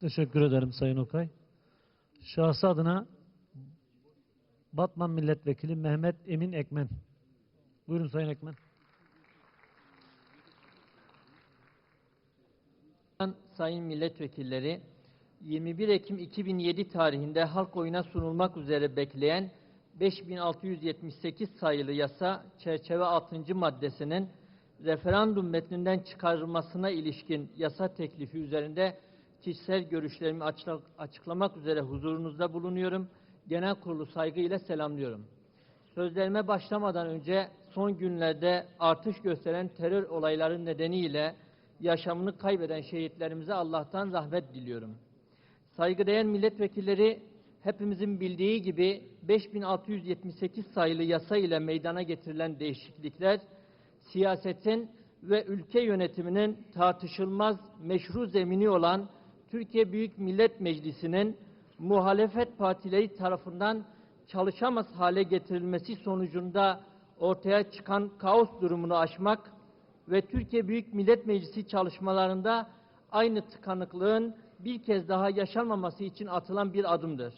Teşekkür ederim Sayın Okay. Şahsı adına Batman Milletvekili Mehmet Emin Ekmen. Buyurun Sayın Ekmen. Sayın milletvekilleri, 21 Ekim 2007 tarihinde halk oyuna sunulmak üzere bekleyen 5678 sayılı yasa çerçeve 6. maddesinin referandum metninden çıkarılmasına ilişkin yasa teklifi üzerinde kişisel görüşlerimi açıklamak üzere huzurunuzda bulunuyorum. Genel kurulu saygıyla selamlıyorum. Sözlerime başlamadan önce son günlerde artış gösteren terör olayları nedeniyle yaşamını kaybeden şehitlerimize Allah'tan rahmet diliyorum. Saygıdeğer milletvekilleri hepimizin bildiği gibi 5678 sayılı yasa ile meydana getirilen değişiklikler siyasetin ve ülke yönetiminin tartışılmaz meşru zemini olan Türkiye Büyük Millet Meclisi'nin muhalefet partileri tarafından çalışamaz hale getirilmesi sonucunda ortaya çıkan kaos durumunu aşmak ve Türkiye Büyük Millet Meclisi çalışmalarında aynı tıkanıklığın bir kez daha yaşanmaması için atılan bir adımdır.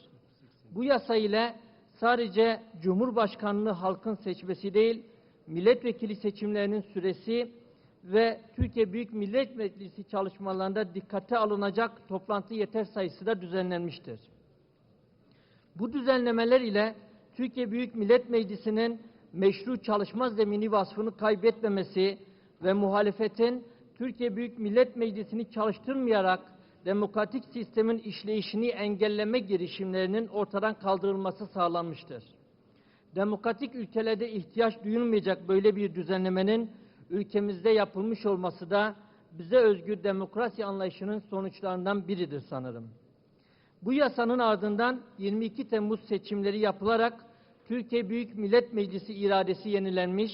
Bu yasa ile sadece Cumhurbaşkanlığı halkın seçmesi değil, milletvekili seçimlerinin süresi ve Türkiye Büyük Millet Meclisi çalışmalarında dikkate alınacak toplantı yeter sayısı da düzenlenmiştir. Bu düzenlemeler ile Türkiye Büyük Millet Meclisi'nin meşru çalışma zemini vasfını kaybetmemesi ve muhalefetin Türkiye Büyük Millet Meclisi'ni çalıştırmayarak demokratik sistemin işleyişini engelleme girişimlerinin ortadan kaldırılması sağlanmıştır. Demokratik ülkelerde ihtiyaç duyulmayacak böyle bir düzenlemenin ülkemizde yapılmış olması da bize özgü demokrasi anlayışının sonuçlarından biridir sanırım. Bu yasanın ardından 22 Temmuz seçimleri yapılarak Türkiye Büyük Millet Meclisi iradesi yenilenmiş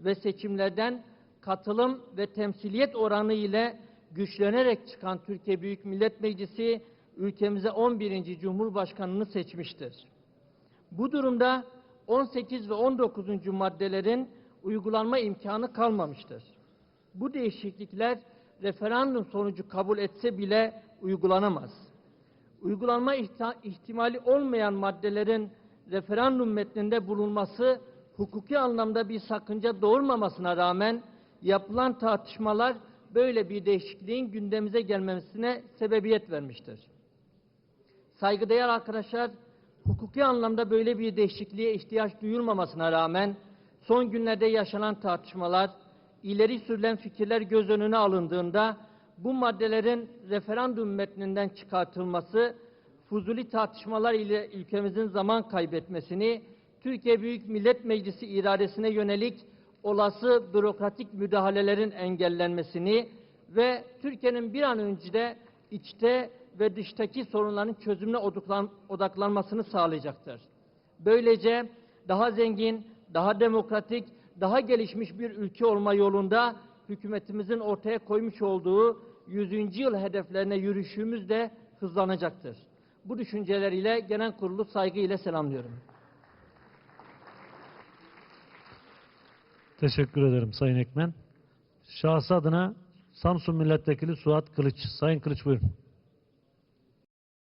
ve seçimlerden katılım ve temsiliyet oranı ile güçlenerek çıkan Türkiye Büyük Millet Meclisi ülkemize 11. Cumhurbaşkanını seçmiştir. Bu durumda 18 ve 19. maddelerin uygulanma imkanı kalmamıştır. Bu değişiklikler referandum sonucu kabul etse bile uygulanamaz. Uygulanma ihtimali olmayan maddelerin referandum metninde bulunması hukuki anlamda bir sakınca doğurmamasına rağmen yapılan tartışmalar böyle bir değişikliğin gündemimize gelmesine sebebiyet vermiştir. Saygıdeğer arkadaşlar, hukuki anlamda böyle bir değişikliğe ihtiyaç duyulmamasına rağmen son günlerde yaşanan tartışmalar, ileri sürülen fikirler göz önüne alındığında bu maddelerin referandum metninden çıkartılması, fuzuli tartışmalar ile ülkemizin zaman kaybetmesini, Türkiye Büyük Millet Meclisi iradesine yönelik olası bürokratik müdahalelerin engellenmesini ve Türkiye'nin bir an önce de içte ve dıştaki sorunların çözümüne odaklan- odaklanmasını sağlayacaktır. Böylece daha zengin, daha demokratik, daha gelişmiş bir ülke olma yolunda hükümetimizin ortaya koymuş olduğu 100. yıl hedeflerine yürüyüşümüz de hızlanacaktır. Bu düşünceleriyle genel kurulu saygıyla selamlıyorum. Teşekkür ederim Sayın Ekmen. Şahsı adına Samsun Milletvekili Suat Kılıç. Sayın Kılıç buyurun.